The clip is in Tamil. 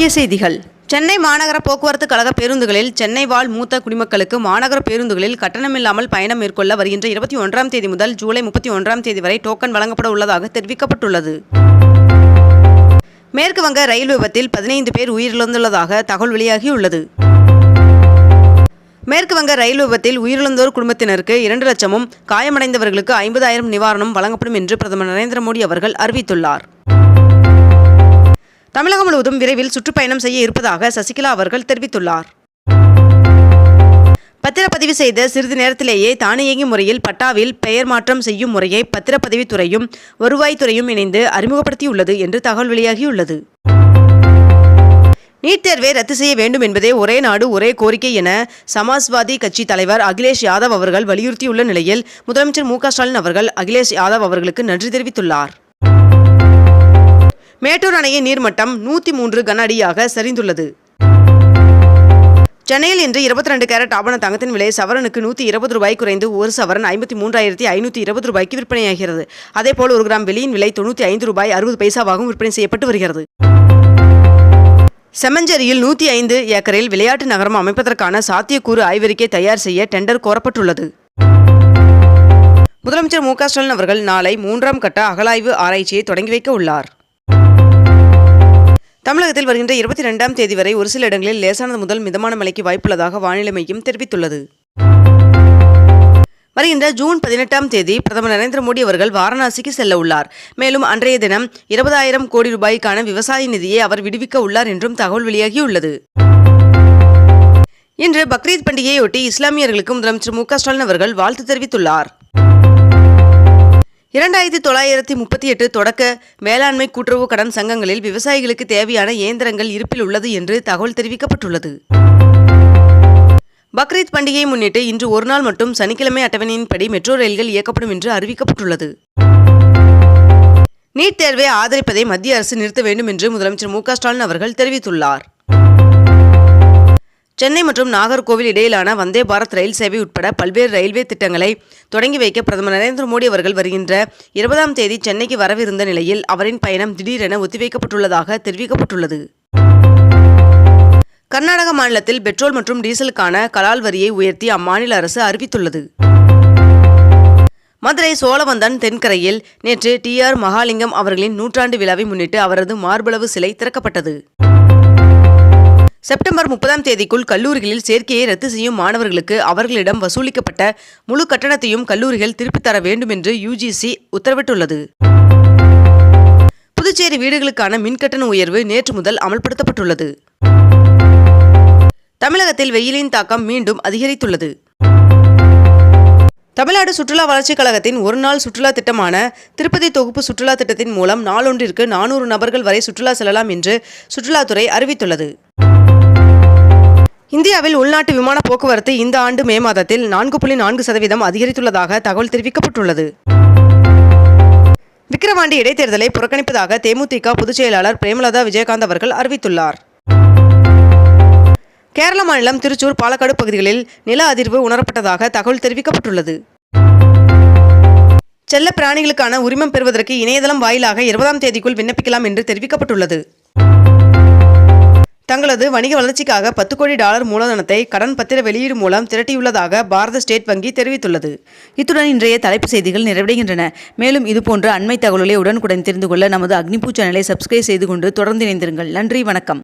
முக்கிய செய்திகள். சென்னை மாநகர போக்குவரத்து கழக பேருந்துகளில் சென்னை வாழ் மூத்த குடிமக்களுக்கு மாநகர பேருந்துகளில் கட்டணமில்லாமல் பயணம் மேற்கொள்ள வருகின்ற இருபத்தி ஒன்றாம் தேதி முதல் ஜூலை முப்பத்தி ஒன்றாம் தேதி வரை டோக்கன் வழங்கப்பட உள்ளதாக தெரிவிக்கப்பட்டுள்ளது. மேற்கு வங்க ரயில் விபத்தில் பதினைந்து பேர் உயிரிழந்துள்ளதாக தகவல் வெளியாகியுள்ளது. மேற்கு வங்க ரயில் விபத்தில் உயிரிழந்தோர் குடும்பத்தினருக்கு இரண்டு லட்சமும் காயமடைந்தவர்களுக்கு ஐம்பதாயிரம் நிவாரணம் வழங்கப்படும் என்று பிரதமர் நரேந்திர மோடி அவர்கள் அறிவித்துள்ளார். தமிழகம் முழுவதும் விரைவில் சுற்றுப்பயணம் செய்ய இருப்பதாக சசிகலா அவர்கள் தெரிவித்துள்ளார். பத்திரப்பதிவு செய்த சிறிது நேரத்திலேயே தானியங்கி முறையில் பட்டாவில் பெயர் மாற்றம் செய்யும் முறையை பத்திரப்பதிவுத்துறையும் வருவாய்த்துறையும் இணைந்து அறிமுகப்படுத்தியுள்ளது என்று தகவல் வெளியாகியுள்ளது. நீட் தேர்வை ரத்து செய்ய வேண்டும் என்பதே ஒரே நாடு ஒரே கோரிக்கை என சமாஜ்வாதி கட்சி தலைவர் அகிலேஷ் யாதவ் அவர்கள் வலியுறுத்தியுள்ள நிலையில் முதலமைச்சர் மு க ஸ்டாலின் அவர்கள் அகிலேஷ் யாதவ் அவர்களுக்கு நன்றி தெரிவித்துள்ளார். மேட்டூர் அணையின் நீர்மட்டம் நூற்றி மூன்று கன அடியாக சரிந்துள்ளது. சென்னையில் இன்று இருபத்தி ரெண்டு கேரட் ஆபண தங்கத்தின் விலை சவரனுக்கு நூற்றி இருபது ரூபாய் குறைந்து ஒரு சவரன் ஐம்பத்தி மூன்றாயிரத்தி ஐநூற்றி இருபது ரூபாய்க்கு விற்பனையாகிறது. அதேபோல் ஒரு கிராம் வெளியின் விலை தொண்ணூற்றி ஐந்து ரூபாய் அறுபது பைசாவாகவும் விற்பனை செய்யப்பட்டு வருகிறது. செமஞ்சேரியில் நூற்றி ஐந்து ஏக்கரில் விளையாட்டு நகரம் அமைப்பதற்கான சாத்தியக்கூறு ஆய்வறிக்கை தயார் செய்ய டெண்டர் கோரப்பட்டுள்ளது. முதலமைச்சர் மு க ஸ்டாலின் அவர்கள் நாளை மூன்றாம் கட்ட அகலாய்வு ஆராய்ச்சியை தொடங்கி வைக்க உள்ளார். தமிழகத்தில் வருகின்ற இருபத்தி ரெண்டாம் தேதி வரை ஒரு சில இடங்களில் லேசானது முதல் மிதமான மழைக்கு வாய்ப்புள்ளதாக வானிலை மையம் தெரிவித்துள்ளது. வருகின்ற ஜூன் பதினெட்டாம் தேதி பிரதமர் நரேந்திர மோடி அவர்கள் வாரணாசிக்கு செல்ல உள்ளார். மேலும் அன்றைய தினம் இருபதாயிரம் கோடி ரூபாய்க்கான விவசாய நிதியை அவர் விடுவிக்க உள்ளார் என்றும் தகவல் வெளியாகியுள்ளது. இன்று பக்ரீத் பண்டிகையொட்டி இஸ்லாமியர்களுக்கு முதலமைச்சர் மு க ஸ்டாலின் அவர்கள் வாழ்த்து தெரிவித்துள்ளார். இரண்டாயிரத்தி தொள்ளாயிரத்தி முப்பத்தி எட்டு தொடக்க வேளாண்மை கூட்டுறவு கடன் சங்கங்களில் விவசாயிகளுக்கு தேவையான இயந்திரங்கள் இருப்பில் உள்ளது என்று தகவல் தெரிவிக்கப்பட்டுள்ளது. பக்ரீத் பண்டிகையை முன்னிட்டு இன்று ஒரு நாள் மட்டும் சனிக்கிழமை அட்டவணையின்படி மெட்ரோ ரயில்கள் இயக்கப்படும் என்று அறிவிக்கப்பட்டுள்ளது. நீட் தேர்வை ஆதரிப்பதை மத்திய அரசு நிறுத்த வேண்டும் என்று முதலமைச்சர் மு க ஸ்டாலின் அவர்கள் தெரிவித்துள்ளார். சென்னை மற்றும் நாகர்கோவில் இடையிலான வந்தே பாரத் ரயில் சேவை உட்பட பல்வேறு ரயில்வே திட்டங்களை தொடங்கி வைக்க பிரதமர் நரேந்திர மோடி அவர்கள் வருகின்ற இருபதாம் தேதி சென்னைக்கு வரவிருந்த நிலையில் அவரின் பயணம் திடீரென ஒத்திவைக்கப்பட்டுள்ளதாக தெரிவிக்கப்பட்டுள்ளது. கர்நாடக மாநிலத்தில் பெட்ரோல் மற்றும் டீசலுக்கான கலால் வரியை உயர்த்தி அம்மாநில அரசு அறிவித்துள்ளது. மதுரை சோழவந்தன் தென்கரையில் நேற்று டி ஆர் மகாலிங்கம் அவர்களின் நூற்றாண்டு விழாவை முன்னிட்டு அவரது மார்பளவு சிலை திறக்கப்பட்டது. செப்டம்பர் முப்பதாம் தேதிக்குள் கல்லூரிகளில் சேர்க்கையை ரத்து செய்யும் மாணவர்களுக்கு அவர்களிடம் வசூலிக்கப்பட்ட முழு கட்டணத்தையும் கல்லூரிகள் திருப்பித் தர வேண்டும் என்று யுஜிசி உத்தரவிட்டுள்ளது. புதுச்சேரி வீடுகளுக்கான மின்கட்டண உயர்வு நேற்று முதல் அமல்படுத்தப்பட்டுள்ளது. தமிழகத்தில் வெயிலின் தாக்கம் மீண்டும் அதிகரித்துள்ளது. தமிழ்நாடு சுற்றுலா வளர்ச்சிக் கழகத்தின் ஒருநாள் சுற்றுலா திட்டமான திருப்பதி தொகுப்பு சுற்றுலா திட்டத்தின் மூலம் நாளொன்றிற்கு நானூறு நபர்கள் வரை சுற்றுலா செல்லலாம் என்று சுற்றுலாத்துறை அறிவித்துள்ளது. இந்தியாவில் உள்நாட்டு விமான போக்குவரத்து இந்த ஆண்டு மே மாதத்தில் நான்கு புள்ளி நான்கு சதவீதம் அதிகரித்துள்ளதாக தகவல் தெரிவிக்கப்பட்டுள்ளது. விக்கிரவாண்டி இடைத்தேர்தலை புறக்கணிப்பதாக தேமுதிக பொதுச் செயலாளர் பிரேமலதா விஜயகாந்த் அவர்கள் அறிவித்துள்ளார். கேரள மாநிலம் திருச்சூர் பாலக்காடு பகுதிகளில் நில அதிர்வு உணரப்பட்டதாக தகவல் தெரிவிக்கப்பட்டுள்ளது. செல்ல பிராணிகளுக்கான உரிமம் பெறுவதற்கு இணையதளம் வாயிலாக இருபதாம் தேதிக்குள் விண்ணப்பிக்கலாம் என்று தெரிவிக்கப்பட்டுள்ளது. தங்களது வணிக வளர்ச்சிக்காக பத்து கோடி டாலர் மூலதனத்தை கடன் பத்திர வெளியீடு மூலம் திரட்டியுள்ளதாக பாரத ஸ்டேட் வங்கி தெரிவித்துள்ளது. இத்துடன் இன்றைய தலைப்பு செய்திகள் நிறைவடைகின்றன. மேலும் இதுபோன்ற அண்மை தகவல்களை உடனுக்குடன் தெரிந்து கொள்ள நமது அக்னிபூ சேனலை சப்ஸ்கிரைப் செய்து கொண்டு தொடர்ந்து இணைந்திருங்கள். நன்றி வணக்கம்.